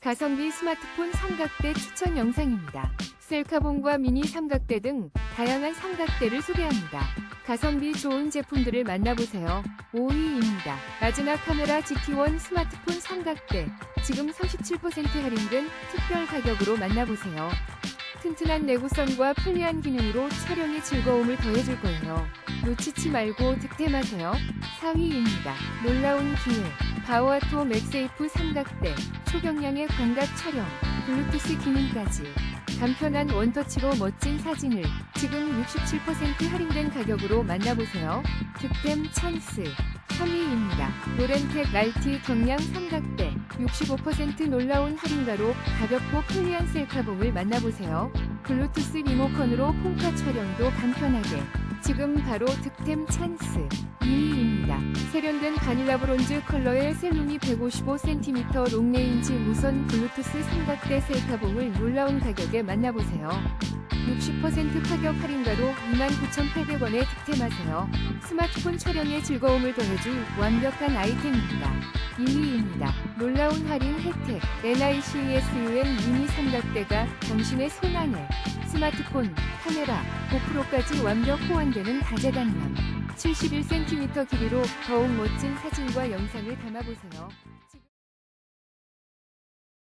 가성비 스마트폰 삼각대 추천 영상입니다. 셀카봉과 미니 삼각대 등 다양한 삼각대를 소개합니다. 가성비 좋은 제품들을 만나보세요. 5위입니다. 라즈나 카메라 GT1 스마트폰 삼각대. 지금 37% 할인된 특별 가격으로 만나보세요. 튼튼한 내구성과 편리한 기능으로 촬영의 즐거움을 더해줄 거예요. 놓치지 말고 득템하세요. 4위입니다. 놀라운 기회. 바오아토 맥세이프 삼각대. 초경량의 광각 촬영. 블루투스 기능까지. 간편한 원터치로 멋진 사진을 지금 67% 할인된 가격으로 만나보세요. 득템 찬스. 3위입니다. 노렌텍 알티 경량 삼각대 65% 놀라운 할인가로 가볍고 편리한 셀카봉을 만나보세요. 블루투스 리모컨으로 폰카 촬영도 간편하게 지금 바로 득템 찬스 2위입니다. 세련된 바닐라 브론즈 컬러의 셀룸이 155cm 롱레인지 무선 블루투스 삼각대 셀카봉을 놀라운 가격에 만나보세요. 60% 파격 할인가로 29,800원에 득템하세요. 스마트폰 촬영의 즐거움을 더해줄 완벽한 아이템입니다. 1위입니다. 놀라운 할인 혜택 NICESUM 미니 삼각대가 당신의 손 안에 스마트폰, 카메라, 고프로까지 완벽 호환되는 다재다능함 71cm 길이로 더욱 멋진 사진과 영상을 담아보세요.